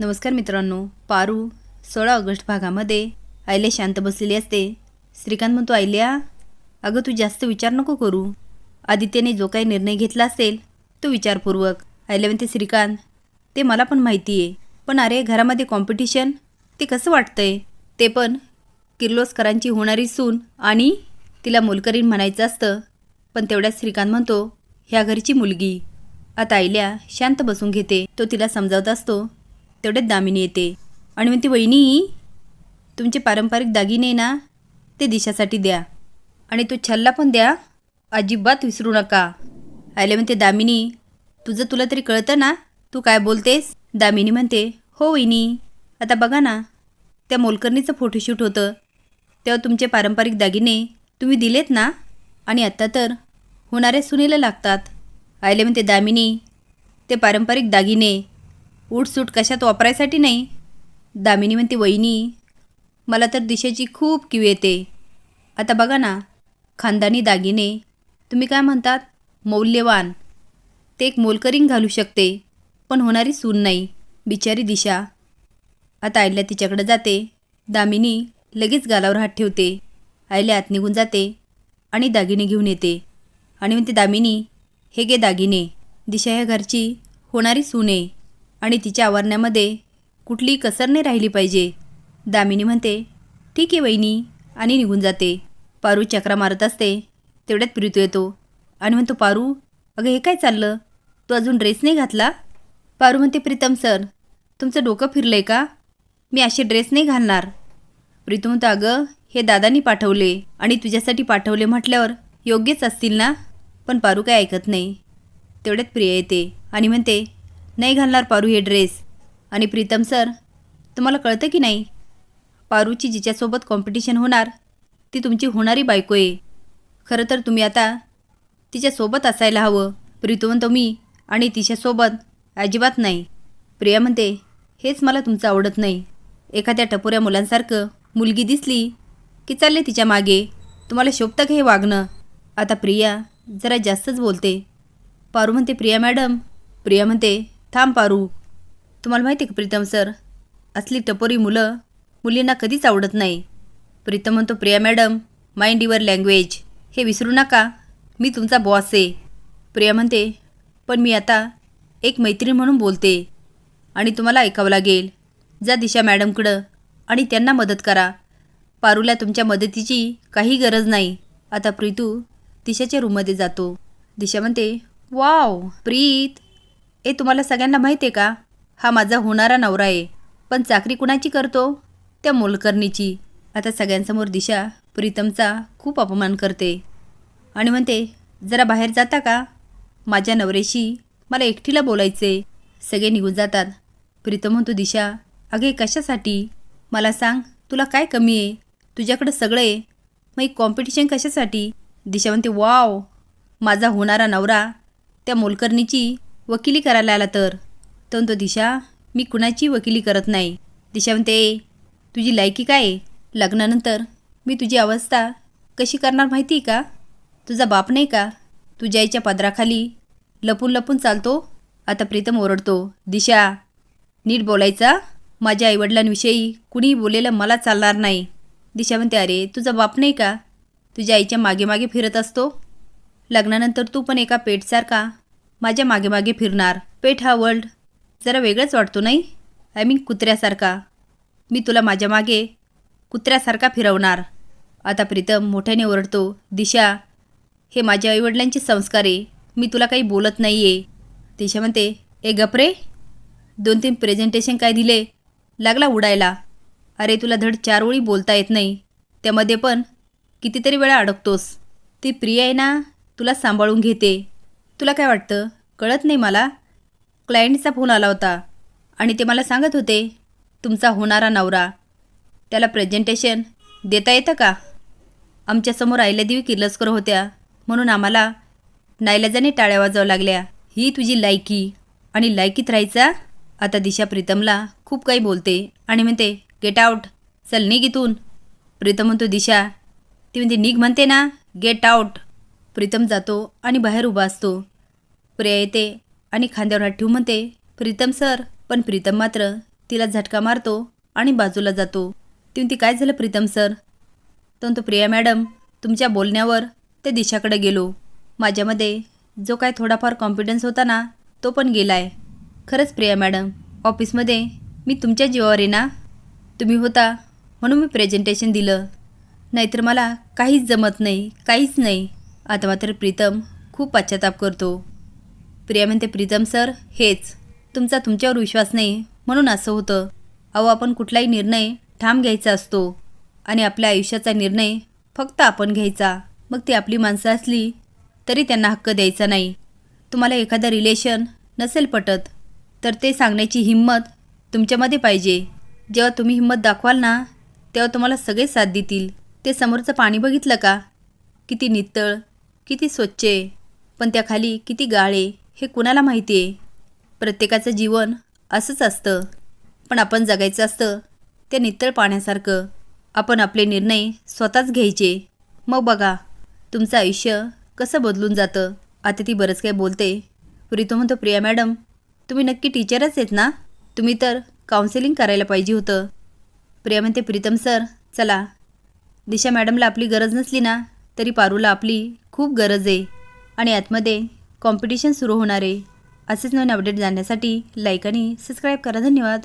नमस्कार मित्रांनो पारू सोळा ऑगस्ट भागामध्ये आयल्या शांत बसलेली असते. श्रीकांत म्हणतो आयल्या अगं तू जास्त विचार नको करू. आदित्यने जो काही निर्णय घेतला असेल तो विचारपूर्वक. आयल्या म्हणते श्रीकांत ते मला पण माहिती आहे पण अरे घरामध्ये कॉम्पिटिशन ते कसं वाटतंय? ते पण किर्लोस्करांची होणारी सून आणि तिला मोलकरीण म्हणायचं असतं. पण तेवढ्यात श्रीकांत म्हणतो ह्या घरची मुलगी. आता आईल्या शांत बसून घेते तो तिला समजावत असतो. तेवढ्यात दामिनी येते. आणि म्हणते वहिनी तुमचे पारंपरिक दागिने ना ते दिशासाठी द्या. आणि तो छल्ला पण द्या. अजिबात विसरू नका. आले म्हणते दामिनी तुझं तुला तरी कळतं ना तू काय बोलतेस? दामिनी म्हणते हो वहिनी आता बघा ना त्या मोलकर्णीचं फोटोशूट होतं. तेव्हा तुमचे पारंपरिक दागिने तुम्ही दिलेत ना आणि आत्ता तर होणाऱ्या सुनेला लागतात. आयले म्हणते दामिनी ते पारंपरिक दागिने उठसूट कशात वापरायसाठी नाही? दामिनी म्हणते वहिनी मला तर दिशेची खूप किव येते. आता बघा ना खानदानी दागिने तुम्ही काय म्हणतात? मौल्यवान. ते एक मोलकरीण घालू शकते पण होणारी सून नाही बिचारी दिशा. आता आईला तिच्याकडे जाते. दामिनी लगेच गालावर हात ठेवते. आईला आत निघून जाते आणि दागिने घेऊन येते. आणि म्हणते दामिनी हे गे दागिने. दिशा ह्या घरची होणारी सून आहे. आणि तिच्या आवरण्यामध्ये कुठली कसर नाही राहिली पाहिजे? दामिनी म्हणते ठीक आहे वहिनी. आणि निघून जाते. पारू चक्रा मारत असते. तेवढ्यात प्रीतू येतो. आणि म्हणतो पारू अगं हे काय चाललं? तू अजून ड्रेस नाही घातला? पारू म्हणते प्रीतम सर तुमचं डोकं फिरलं आहे का? मी असे ड्रेस नाही घालणार. प्रीतू म्हणतो अगं हे दादानी पाठवले आणि तुझ्यासाठी पाठवले म्हटल्यावर योग्यच असतील ना? पण पारू काय ऐकत नाही. तेवढ्यात प्रिया येते आणि म्हणते नाही घालणार पारू हे ड्रेस. आणि प्रीतम सर तुम्हाला कळतं की नाही? पारूची जिच्यासोबत कॉम्पिटिशन होणार ती तुमची होणारी बायको आहे. खरं तर तुम्ही आता तिच्यासोबत असायला हवं. प्रीतू तुम्ही मी आणि तिच्यासोबत अजिबात नाही. प्रिया म्हणते हेच मला तुमचं आवडत नाही. एखाद्या टपोऱ्या मुलांसारखं मुलगी दिसली की चालले तिच्यामागे. तुम्हाला शोभतं का हे वागणं? आता प्रिया जरा जास्तच बोलते. पारू म्हणते प्रिया मॅडम. प्रिया म्हणते थांब पारू. तुम्हाला माहिती आहे का प्रीतम सर? असली टपोरी मुलं मुलींना कधीच आवडत नाही. प्रीतम म्हणतो Priya madam mind your language. हे विसरू नका. मी तुमचा बॉस आहे. प्रिया म्हणते पण मी आता एक मैत्रीण म्हणून बोलते आणि तुम्हाला ऐकावं लागेल. जा दिशा मॅडमकडं आणि त्यांना मदत करा. पारूला तुमच्या मदतीची काही गरज नाही. आता प्रीतू दिशाच्या रूममध्ये जातो. दिशा म्हणते वाव प्रीत. ए तुम्हाला सगळ्यांना माहीत आहे का? हा माझा होणारा नवरा आहे. पण चाकरी कुणाची करतो? त्या मोलकर्णीची. आता सगळ्यांसमोर दिशा प्रीतमचा खूप अपमान करते. आणि म्हणते जरा बाहेर जाता का? माझ्या नवऱ्याशी मला एकटीला बोलायचे सगळे निघून जातात. प्रीतम म्हणतो दिशा अगे कशासाठी? मला सांग तुला काय कमी आहे? तुझ्याकडं सगळं आहे. मग एक कॉम्पिटिशन कशासाठी? दिशा म्हणते वाव माझा होणारा नवरा त्या मोलकर्णीची वकिली करायला आला तर? तो म्हणतो दिशा मी कुणाची वकिली करत नाही. दिशा म्हणते "ए, तुझी लायकी काय लग्नानंतर मी तुझी अवस्था कशी करणार माहिती आहे का? तुझा बाप नाही का? तुझ्या आईच्या पदराखाली लपून लपून चालतो? आता प्रीतम ओरडतो दिशा नीट बोलायचा. माझ्या आईवडिलांविषयी कुणीही बोलेलं मला चालणार नाही. दिशा म्हणते अरे तुझा बाप नाही का? तुझ्या आईच्या मागे मागे फिरत असतो? लग्नानंतर तू पण एका पेटसारखा माझ्या मागे मागे फिरणार. पेट हा वर्ल्ड जरा वेगळंच वाटतो नाही? I mean कुत्र्यासारखा. मी तुला माझ्या मागे कुत्र्यासारखा फिरवणार. आता प्रीतम मोठ्याने ओरडतो दिशा हे माझ्या आईवडिलांचे संस्कार आहे. मी तुला काही बोलत नाही आहे दिशा म्हणते ए गपरे दोन तीन प्रेझेंटेशन काय दिले? लागला उडायला. अरे तुला धड चार ओळी बोलता येत नाही. त्यामध्ये पण कितीतरी वेळा अडकतोस. ती प्रिया आहे ना तुला सांभाळून घेते. तुला काय वाटतं? कळत नाही मला. क्लायंटचा फोन आला होता आणि ते मला सांगत होते तुमचा होणारा नवरा. त्याला प्रेझेंटेशन देता येतं का? आमच्यासमोर आयल्यादेवी किर्लस्कर होत्या. म्हणून आम्हाला नाईलाजाने टाळ्या वाजवावं लागल्या. ही तुझी लायकी आणि लायकीत राहायचा? आता दिशा प्रीतमला खूप काही बोलते आणि म्हणते गेट आऊट चल निघ इथून. प्रीतम म्हणतो दिशा. ती म्हणते निघ म्हणते ना गेट आऊट प्रीतम जातो आणि बाहेर उभा असतो. प्रिया येते आणि खांद्यावर हात ठेवून म्हणते प्रीतम सर. पण प्रीतम मात्र तिला झटका मारतो आणि बाजूला जातो. ती काय झालं प्रीतम सर? तर तो प्रिया मॅडम. तुमच्या बोलण्यावर त्या दिशाकडे गेलो. माझ्यामध्ये जो काय थोडाफार कॉन्फिडन्स होता ना तो पण गेला आहे खरंच प्रिया मॅडम ऑफिसमध्ये मी तुमच्या जीवावर आहे ना? तुम्ही होता म्हणून मी प्रेझेंटेशन दिलं. नाहीतर मला काहीच जमत नाही काहीच नाही. आता मात्र प्रीतम खूप पश्चाताप करतो. प्रिया म्हणते प्रीतम सर हेच. तुमचा तुमच्यावर विश्वास नाही. म्हणून असं होतं. अहो आपण कुठलाही निर्णय ठाम घ्यायचा असतो आणि आपल्या आयुष्याचा निर्णय फक्त आपण घ्यायचा. मग ती आपली माणसं असली तरी त्यांना हक्क द्यायचा नाही. तुम्हाला एखादं रिलेशन नसेल पटत तर ते सांगण्याची हिंमत तुमच्यामध्ये पाहिजे. जेव्हा तुम्ही हिंमत दाखवाल ना तेव्हा तुम्हाला सगळे साथ देतील. ते समोरचं पाणी बघितलं का? किती नितळ किती स्वच्छ आहे पण त्याखाली किती गाळ आहे हे कुणाला माहिती आहे? प्रत्येकाचं जीवन असंच असतं. पण आपण जगायचं असतं त्या नितळ पाण्यासारखं. आपण आपले निर्णय स्वतःच घ्यायचे. मग बघा तुमचं आयुष्य कसं बदलून जातं? आता ती बरंच काय बोलते. प्रीतो म्हणतो प्रिया मॅडम तुम्ही नक्की टीचरच आहेत ना? तुम्ही तर काउन्सिलिंग करायला पाहिजे होतं. प्रिया म्हणते प्रीतम सर चला. दिशा मॅडमला आपली गरज नसली ना तरी पारूला आपली खूप गरज आहे आणि आतमध्ये कॉम्पिटिशन सुरू होणार आहे. असेच नवीन अपडेट जाण्यासाठी लाईक आणि सबस्क्राईब करा. धन्यवाद.